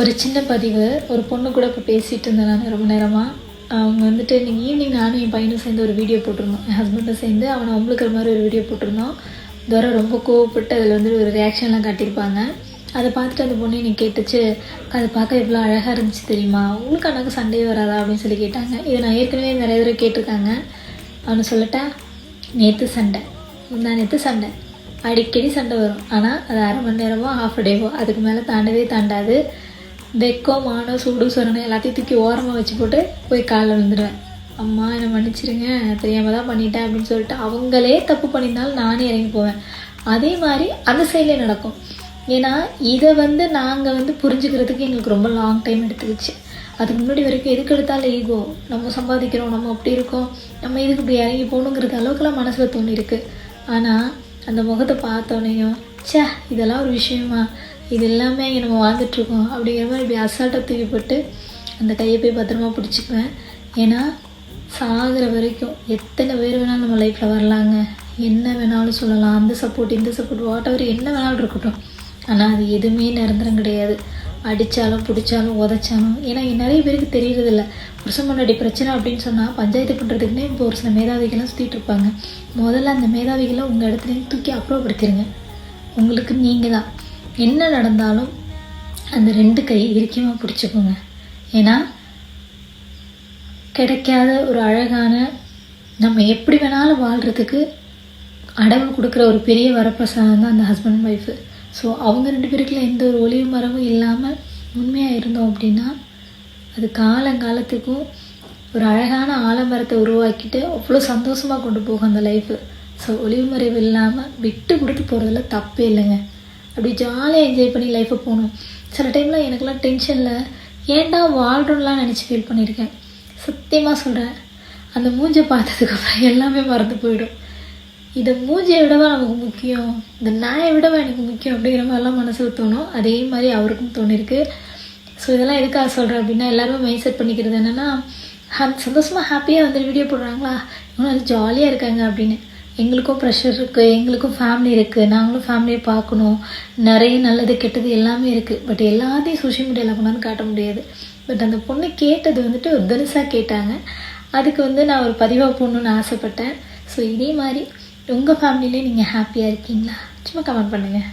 ஒரு சின்ன பதிவு ஒரு பொண்ணு கூட இப்போ பேசிகிட்டு இருந்தேன் நான் ரொம்ப நேரமாக அவங்க வந்துட்டு நீங்கள் ஈவினிங் நானும் என் பையனும் சேர்ந்து ஒரு வீடியோ போட்டிருந்தோம். என் ஹஸ்பண்டும் சேர்ந்து அவனை அவங்களுக்கிற மாதிரி ஒரு வீடியோ போட்டிருந்தோம். தவிர ரொம்ப கோவப்பட்டு அதில் வந்து ஒரு ரியாக்ஷன்லாம் காட்டியிருப்பாங்க. அதை பார்த்துட்டு அந்த பொண்ணு எனக்கு கேட்டுச்சு அதை பார்க்க இவ்வளோ அழகாக இருந்துச்சு தெரியுமா? உங்களுக்கு அண்ணாக்கு சண்டே வராதா? அப்படின்னு சொல்லி கேட்டாங்க. இதை நான் ஏற்கனவே நிறைய தடவை கேட்டிருக்காங்க. அவனை சொல்லட்டா நேற்று சண்டை. நான் நேற்று சண்டை. அடிக்கடி சண்டை வரும். ஆனால் அது அரை மணி நேரமோ ஹாஃப் டேவோ அதுக்கு மேலே தாண்டவே தாண்டாது. வெக்கம் மானம் சூடு சொரணை எல்லாத்தையும் தூக்கி ஓரமாக வச்சு போட்டு போய் காலில் விழுந்துடுவேன் அம்மா என்னை மன்னிச்சிருங்க தெரியாமல் தான் பண்ணிட்டேன் அப்படின்னு சொல்லிட்டு அவங்களே தப்பு பண்ணியிருந்தாலும் நானே இறங்கி போவேன். அதே மாதிரி அந்த சைட்லேயே நடக்கும். ஏன்னா இதை வந்து நாங்கள் வந்து புரிஞ்சுக்கிறதுக்கு எங்களுக்கு ரொம்ப லாங் டைம் எடுத்துக்கிச்சு. அதுக்கு முன்னாடி வரைக்கும் எதுக்கு எடுத்தாலும் ஈகோ நம்ம சம்பாதிக்கிறோம் நம்ம அப்படி இருக்கோம் நம்ம இதுக்கு இப்படி இறங்கி போகணுங்கிறது அளவுக்குலாம் மனசில் தோணி இருக்குது ஆனால் அந்த முகத்தை பார்த்தோன்னையும் ச்சே இதெல்லாம் ஒரு விஷயமா? இது எல்லாமே இங்கே நம்ம வாழ்ந்துட்டுருக்கோம் அப்படிங்கிற மாதிரி இப்படி அசால்ட்டாக தூக்கி போட்டு அந்த கையை போய் பத்திரமா பிடிச்சிக்குவேன். ஏன்னா சாகிற வரைக்கும் எத்தனை பேர் வேணாலும் நம்ம லைஃப்பில் வரலாங்க. என்ன வேணாலும் சொல்லலாம். அந்த சப்போர்ட் இந்த சப்போர்ட் வாட் எவர் என்ன வேணாலும் இருக்கட்டும். ஆனால் அது எதுவுமே நிரந்தரம் கிடையாது. அடித்தாலும் பிடிச்சாலும் உதைச்சாலும். ஏன்னா நிறைய பேருக்கு தெரியறதில்ல. புருஷன் முன்னாடி பிரச்சனை அப்படின்னு சொன்னால் பஞ்சாயத்து பண்ணுறதுக்குன்னே இப்போ ஒரு சில மேதாவிகள்லாம் சுற்றிட்டு இருப்பாங்க. முதல்ல அந்த மேதாவிகளை உங்கள் இடத்துலேருந்து தூக்கி அப்புறப்படுத்திடுங்க உங்களுக்கு நீங்கள் தான் என்ன நடந்தாலும் அந்த ரெண்டு கை இறுக்கியமாக பிடிச்சிக்கோங்க. ஏன்னா கிடைக்காத ஒரு அழகான நம்ம எப்படி வேணாலும் வாழ்கிறதுக்கு அடவு கொடுக்குற ஒரு பெரிய வரப்பிரசாதம் தான் அந்த ஹஸ்பண்ட் அண்ட் ஒய்ஃபு ஸோ அவங்க ரெண்டு பேருக்குள்ள எந்த ஒரு ஒளிவு மரமும் இல்லாமல் உண்மையாக இருந்தோம் அப்படின்னா அது காலங்காலத்துக்கும் ஒரு அழகான ஆலமரத்தை உருவாக்கிட்டு அவ்வளோ சந்தோஷமாக கொண்டு போகும் அந்த லைஃபு ஸோ ஒளிவு மறைவு இல்லாமல் விட்டு கொடுத்து போகிறதுல தப்பே இல்லைங்க. அப்படி ஜாலியாக என்ஜாய் பண்ணி லைஃப்பை போகணும். சில டைமில் எனக்கெல்லாம் டென்ஷனில் ஏன்டா வாழ்கிறோம்லாம் நினச்சி ஃபீல் பண்ணியிருக்கேன். சத்தியமாக சொல்கிறேன் அந்த மூஞ்சை பார்த்ததுக்கப்புறம் எல்லாமே மறந்து போயிடும். இதை மூஞ்சியை விடவா நமக்கு முக்கியம்? இந்த நாயை விடவா எனக்கு முக்கியம் அப்படிங்கிற மாதிரிலாம் மனசில் தோணும். அதே மாதிரி அவருக்கும் தோணிருக்கு. ஸோ இதெல்லாம் எதுக்காக சொல்கிறேன் அப்படின்னா எல்லாருமே மைண்ட் செட் பண்ணிக்கிறது என்னென்னா சந்தோஷமாக ஹாப்பியாக வந்து வீடியோ போடுறாங்களா? இவங்க நல்லா ஜாலியாக இருக்காங்க அப்படின்னு. எங்களுக்கும் ப்ரெஷர் இருக்குது எங்களுக்கும் ஃபேமிலி இருக்குது நாங்களும் ஃபேமிலியை பார்க்கணும். நிறைய நல்லது கெட்டது எல்லாமே இருக்குது பட் எல்லாத்தையும் சோஷியல் மீடியாவில் கொண்டாந்து காட்ட முடியாது. பட் அந்த பொண்ணு கேட்டது வந்துட்டு ஒரு தனுசாக கேட்டாங்க. அதுக்கு வந்து நான் ஒரு பதிவாக போடணுன்னு ஆசைப்பட்டேன். ஸோ இதே மாதிரி உங்கள் ஃபேமிலியிலே நீங்கள் ஹாப்பியாக இருக்கீங்களா? சும்மா கமெண்ட் பண்ணுங்கள்